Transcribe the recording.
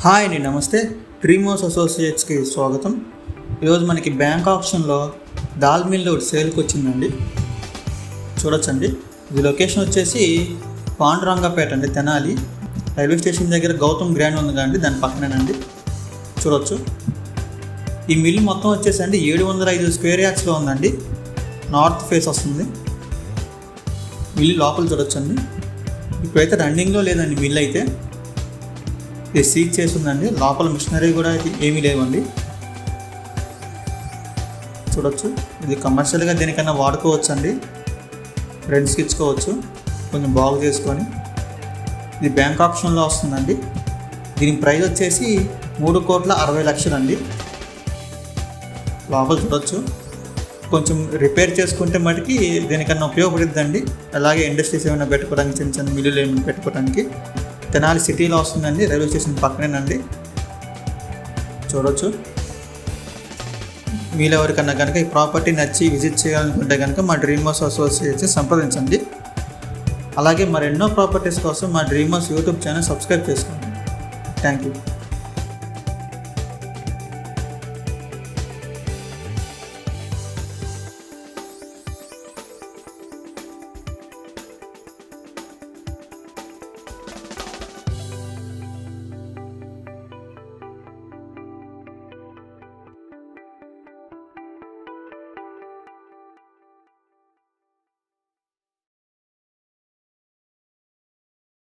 Hi అండి నమస్తే. క్రీమోస్ అసోసియేట్స్కి స్వాగతం. ఈరోజు మనకి బ్యాంక్ ఆప్షన్లో దాల్ మిల్ ఒకటి సేల్కి వచ్చిందండి. చూడొచ్చండి. ఇది లొకేషన్ వచ్చేసి పాండురంగపేట అండి తెనాలి. రైల్వే స్టేషన్ దగ్గర గౌతమ్ గ్రాండ్ ఉంది కదండి దాని పక్కనేనండి. చూడొచ్చు. ఈ మిల్ మొత్తం వచ్చేసి అండి ఏడు వందల ఐదు స్క్వేర్ యార్డ్స్లో ఉందండి. నార్త్ ఫేస్ వస్తుంది. మిల్ లోపల చూడొచ్చండి. ఇప్పుడైతే రన్నింగ్లో లేదండి మిల్ అయితే. ఇది సీక్ చేసి ఉందండి లోపల మిషనరీ కూడా అయితే ఏమీ లేవండి. చూడొచ్చు. ఇది కమర్షియల్గా దేనికన్నా వాడుకోవచ్చు అండి రెంట్స్కి ఇచ్చుకోవచ్చు. కొంచెం బాగు చేసుకొని. ఇది బ్యాంక్ ఆప్షన్లో వస్తుందండి. దీని ప్రైస్ వచ్చేసి మూడు కోట్ల అరవై లక్షలండి. లోపల చూడొచ్చు. కొంచెం రిపేర్ చేసుకుంటే మటుకి దేనికన్నా ఉపయోగపడుతుందండి. అలాగే ఇండస్ట్రీస్ ఏమైనా పెట్టుకోవడానికి చిన్న చిన్న మిల్లులు ఏమైనా పెట్టుకోవడానికి. తెనాలి సిటీలో వస్తుందండి రైల్వే స్టేషన్ పక్కనేనండి. చూడొచ్చు. మీలో ఎవరికన్నా కనుక ఈ ప్రాపర్టీ నచ్చి విజిట్ చేయాలనుకుంటే కనుక మా డ్రీమర్స్ అసోసియేట్స్ సంప్రదించండి. అలాగే మరెన్నో ప్రాపర్టీస్ కోసం మా డ్రీమర్స్ యూట్యూబ్ ఛానల్ సబ్స్క్రైబ్ చేసుకోండి. Thank you.